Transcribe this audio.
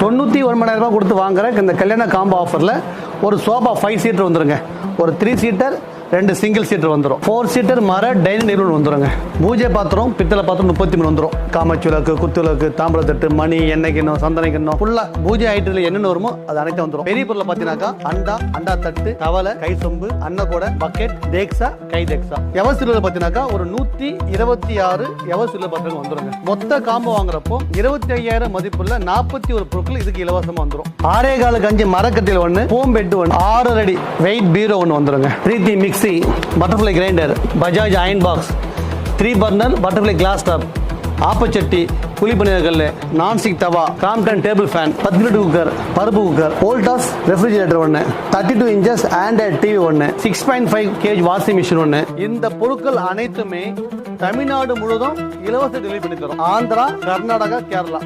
தொண்ணூற்றி ஒன்பதாயிரம் ரூபாய் கொடுத்து வாங்குற இந்த கல்யாண காம்போ ஆஃபரில் ஒரு சோஃபா ஃபைவ் சீட்டர் வந்துருங்க. ஒரு த்ரீ சீட்டர் ரெண்டு சிங்கிள் சீட்டர் வந்துடும் ஃபோர் சீட்டர் மர டைனிங் டேபிள் வந்துருங்க. பூஜை பாத்திரம் பித்தளை பாத்திரம் முப்பத்தி மூணு வந்துடும் காமாட்சி விளக்கு குத்து விளக்கு தாம்பரத்தட்டு மணி எண்ணெய் கிண்ணம் சந்தன கிண்ணம். ஃபுல்லாக பூஜை ஐட்டத்தில் என்னென்ன வருமோ அது அனைத்தும் வந்துடும் பெரிய பொருளை பார்த்தீங்கன்னாக்கா அண்டா அண்டா தட்டு தவளை கை சொம்பு அன்னக்கூடை பக்கெட் தேக்ஸா கை தேக்ஸா. எவசில பார்த்தீங்கன்னாக்கா ஒரு நூற்றி இருபத்தி ஆறு எவசில பாத்திரம் வந்துருங்க. மொத்த காம்போ வாங்குறப்போ இருபத்தி ஐயாயிரம் மதிப்புள்ள நாற்பத்தி ஒரு பொருட்கள் இதுக்கு இலவசமா வந்துடும் ஆரே காலுக்கு அஞ்சு மரக்கத்தில் ஒன்று ஹோம் பெட் ஒன்று ஆறு அடி வெயிட் பீரோ ஒன்று வந்துடுங்க Preethi mix butterfly grinder Bajaj iron box three burner butterfly glass top ஆப்பச்சட்டி குழி பணியார்கள் நான்ஸ்டிக் தவா காம்டன் டேபிள் ஃபேன் பத்து லிட்டர் குக்கர் பருப்பு குக்கர் ஓல்டாஸ் ரெஃப்ரிஜிரேட்டர் ஒன்று thirty two inches Android TV ஒன்று six point five gauge washing machine ஒன்று இந்த பொருட்கள் அனைத்துமே தமிழ்நாடு முழுவதும் இலவச டெலிவரி பண்ணி தரும். ஆந்திரா கர்நாடகா கேரளா.